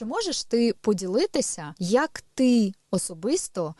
Чи можеш ти поділитися, як ти особисто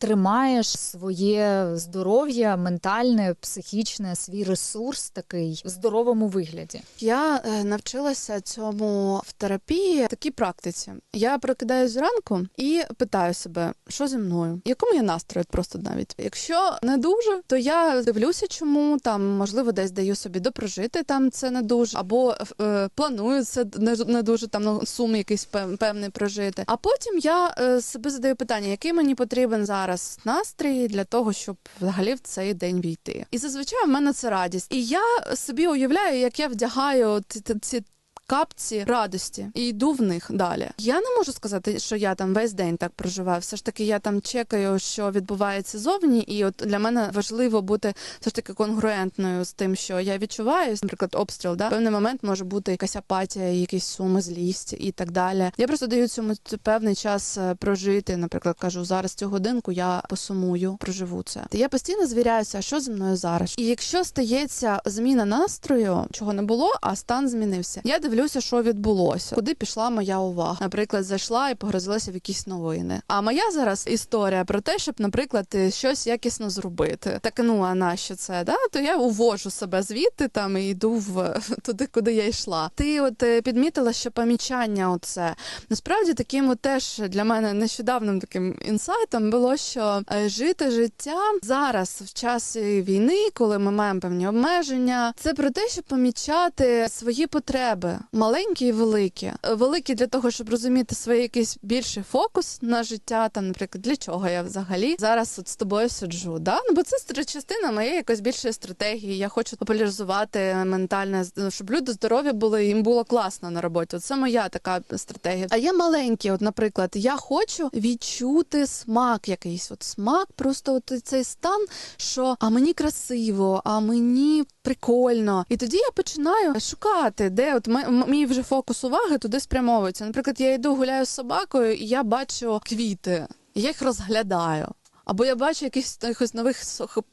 тримаєш своє здоров'я, ментальне, психічне, свій ресурс такий в здоровому вигляді? Я е, навчилася цьому в терапії такій практиці. Я прокидаюсь зранку і питаю себе, що зі мною, якому я настрої просто навіть. Якщо не дуже, то я дивлюся, чому там можливо десь даю собі допрожити там це не дуже, або е, планую це не, дуже там ну, сум якийсь пев- певний прожити. А потім я е, себе задаю питання, який мені потрібен зараз настрій для того, щоб взагалі в цей день війти. І зазвичай в мене це радість. І я собі уявляю, як я вдягаю ці капці радості і йду в них далі. Я не можу сказати, що я там весь день так проживаю. Все ж таки, я там чекаю, що відбувається зовні, і от для мене важливо бути все ж таки конгруентною з тим, що я відчуваю. Наприклад, обстріл, да? певний момент може бути якась апатія, якісь суми, злість і так далі. Я просто даю цьому певний час е, прожити. Наприклад, кажу, зараз цю годинку я посумую, проживу це. Я постійно звіряюся, що зі мною зараз. І якщо стається зміна настрою, чого не було, а стан змінився. Я дивлюся, що відбулося, куди пішла моя увага. Наприклад, зайшла і погрузилася в якісь новини. А моя зараз історія про те, щоб, наприклад, е, щось якісно зробити. Так ну а нащо це? Да? То я увожу себе звідти там і йду в туди, куди я йшла. Ти от е, підмітила, що помічання, оце насправді таким от теж для мене нещодавним таким інсайтом було, що е, жити життя зараз в час війни, коли ми маємо певні обмеження, це про те, щоб помічати свої потреби, маленькі і великі. Е, Великі для того, щоб розуміти свій якийсь більший фокус на життя. Там, наприклад, для чого я взагалі зараз от з тобою сиджу. Да? Ну бо це частина моєї якоїсь більшої стратегії. Я хочу популяризувати ментальне, з- щоб люди здорові були, їм було класно на роботі. Це моя така стратегія. А є маленькі, от, наприклад, я хочу відчути смак якийсь. От смак, просто от цей стан, що а мені красиво, а мені прикольно. І тоді я починаю шукати, де от м- м- мій вже фокус уваги туди спрямовується. Наприклад, я йду гуляю з собакою, і я бачу квіти, я їх розглядаю. Або я бачу якихось, нових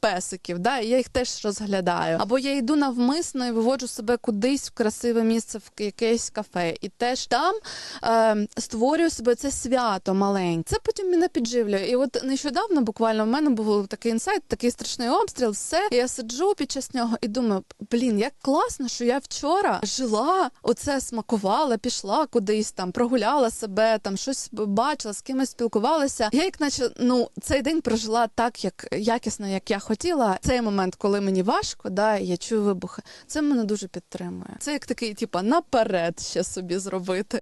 песиків, да, і я їх теж розглядаю. Або я йду навмисно і виводжу себе кудись в красиве місце, в якесь кафе, і теж там е, створюю себе це свято маленьке. Це потім мене підживлює. І от нещодавно буквально в мене був такий інсайт, такий страшний обстріл. Все, і я сиджу під час нього і думаю, блін, як класно, що я вчора жила, оце смакувала, пішла кудись там, прогуляла себе, там щось бачила, з кимось спілкувалася. Я як наче ну цей день прожила так, як якісно, як я хотіла. Цей момент, коли мені важко, да, я чую вибухи. Це мене дуже підтримує. Це як такий, типа, наперед ще собі зробити.